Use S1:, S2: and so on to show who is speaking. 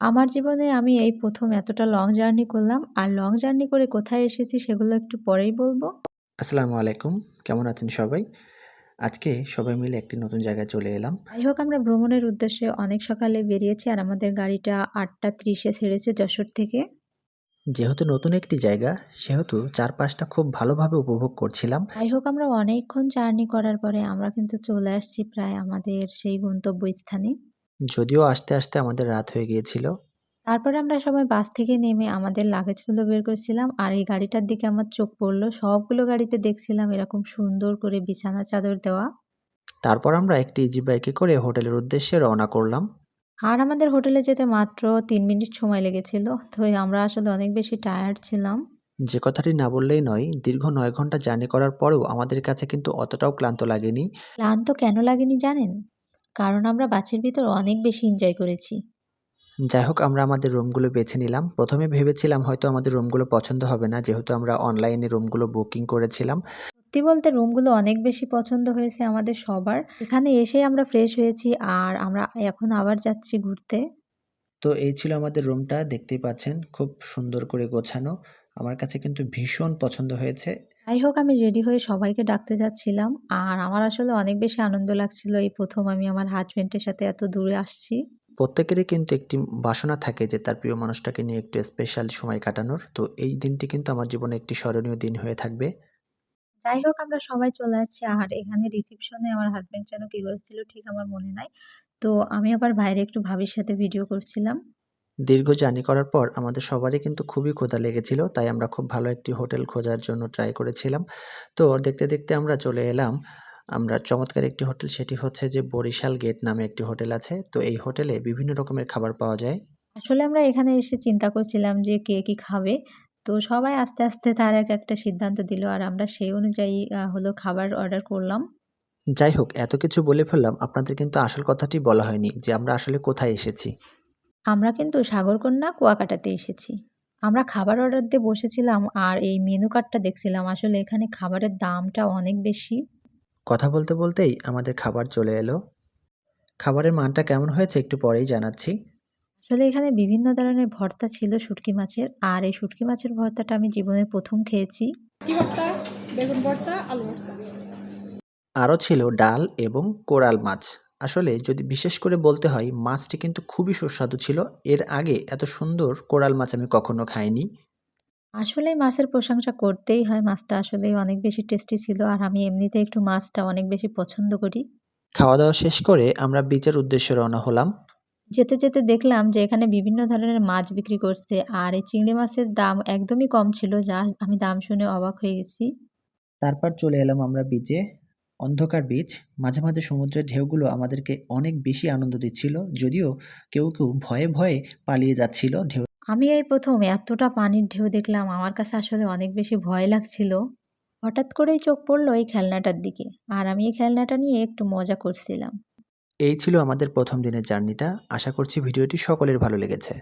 S1: আমার জীবনে আমি এই প্রথম এতটা লং জার্নি করলাম। আর লং জার্নি করে কোথায় এসেছি সেগুলো একটু পরেই বলব
S2: আসসালামু আলাইকুম। কেমন আছেন সবাই? আজকে সবাই মিলে একটি নতুন জায়গায় চলে এলাম।
S1: যাই হোক আমরা ভ্রমণের উদ্দেশ্যে অনেক সকালে বেরিয়েছি আর আমাদের গাড়িটা আটটা ত্রিশে ছেড়েছে যশোর থেকে।
S2: যেহেতু নতুন একটি জায়গা, সেহেতু চারপাশটা খুব ভালোভাবে উপভোগ করছিলাম।
S1: যাই হোক আমরা অনেকক্ষণ জার্নি করার পরে আমরা কিন্তু চলে আসছি প্রায় আমাদের সেই গন্তব্যস্থানে।
S2: যদিও আসতে, আসতে আমাদের রাত হয়ে গিয়েছিল।
S1: তারপরে আমরা সবাই বাস থেকে নেমে আমাদের লাগেজগুলো বের করছিলাম। আর এই গাড়িটার দিকে আমার চোখ পড়ল। সবগুলো গাড়িতে দেখছিলাম এরকম সুন্দর করে বিছানা চাদর দেওয়া।
S2: তারপর আমরা একটি ইজি বাইকে করে হোটেলের উদ্দেশ্যে রওনা করলাম।
S1: আর আমাদের হোটেলে যেতে মাত্র ৩ মিনিট সময় লেগেছিল। তো আমরা আসলে অনেক বেশি টায়ার্ড ছিলাম।
S2: যে কথাটি না বললেই নয়, দীর্ঘ ৯ ঘণ্টা জার্নি করার পরেও আমাদের কাছে কিন্তু অতটাও ক্লান্ত লাগেনি।
S1: ক্লান্ত কেন লাগেনি জানেন? কারণ আমরা বাসের ভিতর অনেক বেশি এনজয় করেছি।
S2: যাই হোক আমরা আমাদের রুমগুলো বেছে নিলাম। প্রথমে ভেবেছিলাম হয়তো আমাদের রুমগুলো পছন্দ হবে না যেহেতু আমরা অনলাইনে রুমগুলো বুকিং করেছিলাম।
S1: সত্যি বলতে রুমগুলো অনেক বেশি পছন্দ হয়েছে আমাদের সবার। এখানে এসেই আমরা ফ্রেশ হয়েছি আর আমরা এখন আবার যাচ্ছি ঘুরতে।
S2: তো এই ছিল আমাদের রুমটা দেখতেই পাচ্ছেন খুব সুন্দর করে গোছানো। আমার কাছে কিন্তু ভীষণ পছন্দ হয়েছে।
S1: যাই হোক আমি রেডি হয়ে সবাইকে ডাকতে যাচ্ছিলাম। আর আমার আসলে অনেক বেশি আনন্দ লাগছিল এই প্রথম আমি আমার হাসব্যান্ডের সাথে এত দূরে আসছি।
S2: প্রত্যেকেরই কিন্তু একটি বাসনা থাকে যে তার প্রিয় মানুষটাকে নিয়ে একটু স্পেশাল সময় কাটানোর। তো এই দিনটি কিন্তু আমার জীবনে একটি স্মরণীয় দিন হয়ে থাকবে।
S1: যাই হোক আমরা সবাই চলে আসছি আর এখানে রিসেপশনে আমার হাসব্যান্ড যেন কি করেছিল ঠিক আমার মনে নাই। তো আমি আবার বাইরে একটু ভাবির সাথে ভিডিও করছিলাম।
S2: দীর্ঘ জার্নি করার পর আমাদের সবারই কিন্তু খুবই ক্ষুধা লেগেছিল। তাই আমরা খুব ভালো একটি হোটেল খোঁজার জন্য ট্রাই করেছিলাম। তো দেখতে, দেখতে আমরা চলে এলাম আমরা চমৎকার একটি হোটেল সেটি হচ্ছে যে বরিশাল গেট নামে একটি হোটেল আছে। তো এই হোটেলে বিভিন্ন রকমের খাবার পাওয়া যায়।
S1: আসলে আমরা এখানে এসে চিন্তা করছিলাম যে কে কি খাবে। তো সবাই আস্তে, আস্তে তার এক একটা সিদ্ধান্ত দিল আর আমরা সেই অনুযায়ী হলো খাবার অর্ডার করলাম।
S2: যাই হোক এত কিছু বলে ফেললাম আপনাদের কিন্তু আসল কথাটি বলা হয়নি যে আমরা আসলে কোথায় এসেছি।
S1: আমরা কিন্তু সাগরকন্যা কুয়াকাটাতে এসেছি। আমরা খাবার অর্ডার দিয়ে বসেছিলাম আর এই মেনু কার্ডটা দেখছিলাম। আসলে এখানে খাবারের দামটা অনেক বেশি।
S2: কথা বলতে, বলতেই আমাদের খাবার চলে এলো। খাবারের মানটা কেমন হয়েছে একটু পরেই জানাচ্ছি।
S1: আসলে এখানে বিভিন্ন ধরনের ভর্তা ছিল শুটকি মাছের। আর এই শুটকি মাছের ভর্তাটা আমি জীবনে প্রথম খেয়েছি।
S3: ভর্তা? বেগুন ভর্তা, আলু ভর্তা।
S2: আরও ছিল ডাল এবং কোরাল মাছ। আসলে যদি বিশেষ করে বলতে হয় মাছটি কিন্তু খুবই সুস্বাদু ছিল। এর আগে এত সুন্দর কোরাল মাছ আমি কখনো খাইনি।
S1: আসলেই মাছের প্রশংসা করতেই হয়। মাছটা আসলেই অনেক বেশি টেস্টি ছিল। আর আমি এমনিতে একটু মাছটা অনেক বেশি পছন্দ করি।
S2: খাওয়া-দাওয়া শেষ করে আমরা বিচের উদ্দেশ্যে রওনা হলাম।
S1: যেতে, যেতে দেখলাম যে এখানে বিভিন্ন ধরনের মাছ বিক্রি করছে। আর এই চিংড়ি মাছের দাম একদমই কম ছিল যা আমি দাম শুনে অবাক হয়ে গেছি।
S2: তারপর চলে এলাম আমরা বিচে। অন্ধকার বিচ। মাঝে, মাঝে সমুদ্রের ঢেউগুলো আমাদেরকে অনেক বেশি আনন্দ দিচ্ছিল। যদিও কেউ, কেউ ভয়ে, ভয়ে পালিয়ে যাচ্ছিল ঢেউ
S1: আমি এই প্রথম এতটা পানির ঢেউ দেখলাম। আমার কাছে আসলে অনেক বেশি ভয় লাগছিল। হঠাৎ করেই চোখ পড়ল এই খেলনাটার দিকে। আর আমি এই খেলনাটা নিয়ে একটু মজা করছিলাম।
S2: এই ছিল আমাদের প্রথম দিনের জার্নিটা। আশা করছি ভিডিওটি সকলের ভালো লেগেছে।